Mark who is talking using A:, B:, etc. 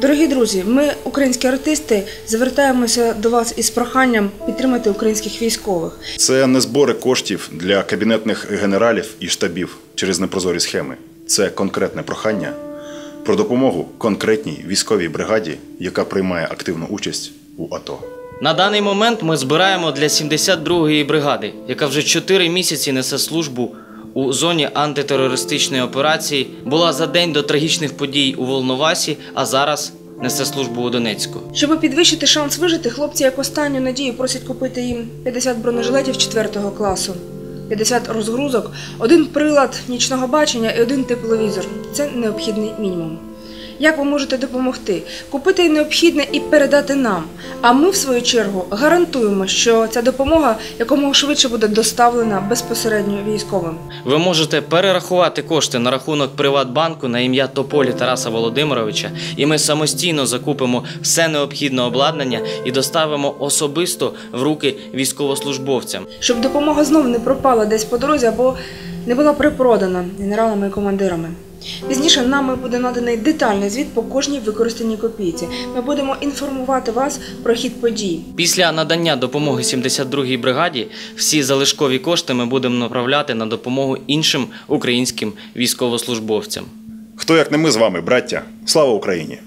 A: Дорогі друзі, ми, українські артисти, звертаємося до вас із проханням підтримати українських військових.
B: Це не збори коштів для кабінетних генералів і штабів через непрозорі схеми. Це конкретне прохання про допомогу конкретній військовій бригаді, яка приймає активну участь у АТО.
C: На даний момент ми збираємо для 72-ї бригади, яка вже 4 місяці несе службу у зоні антитерористичної операції, була за день до трагічних подій у Волновасі, а зараз несе службу у Донецьку.
A: Щоб підвищити шанс вижити, хлопці як останню надію просять купити їм 50 бронежилетів 4 класу, 50 розгрузок, один прилад нічного бачення і один тепловізор. Це необхідний мінімум. Як ви можете допомогти? Купити необхідне і передати нам. А ми, в свою чергу, гарантуємо, що ця допомога якомога швидше буде доставлена безпосередньо військовим.
C: Ви можете перерахувати кошти на рахунок Приватбанку на ім'я Тополі Тараса Володимировича, і ми самостійно закупимо все необхідне обладнання і доставимо особисто в руки військовослужбовцям.
A: щоб допомога знов не пропала десь по дорозі або не була припродана генералами і командирами. Пізніше нами буде наданий детальний звіт по кожній використаній копійці. Ми будемо інформувати вас про хід подій.
C: Після надання допомоги 72-й бригаді всі залишкові кошти ми будемо направляти на допомогу іншим українським військовослужбовцям.
B: Хто як не ми з вами, браття? Слава Україні!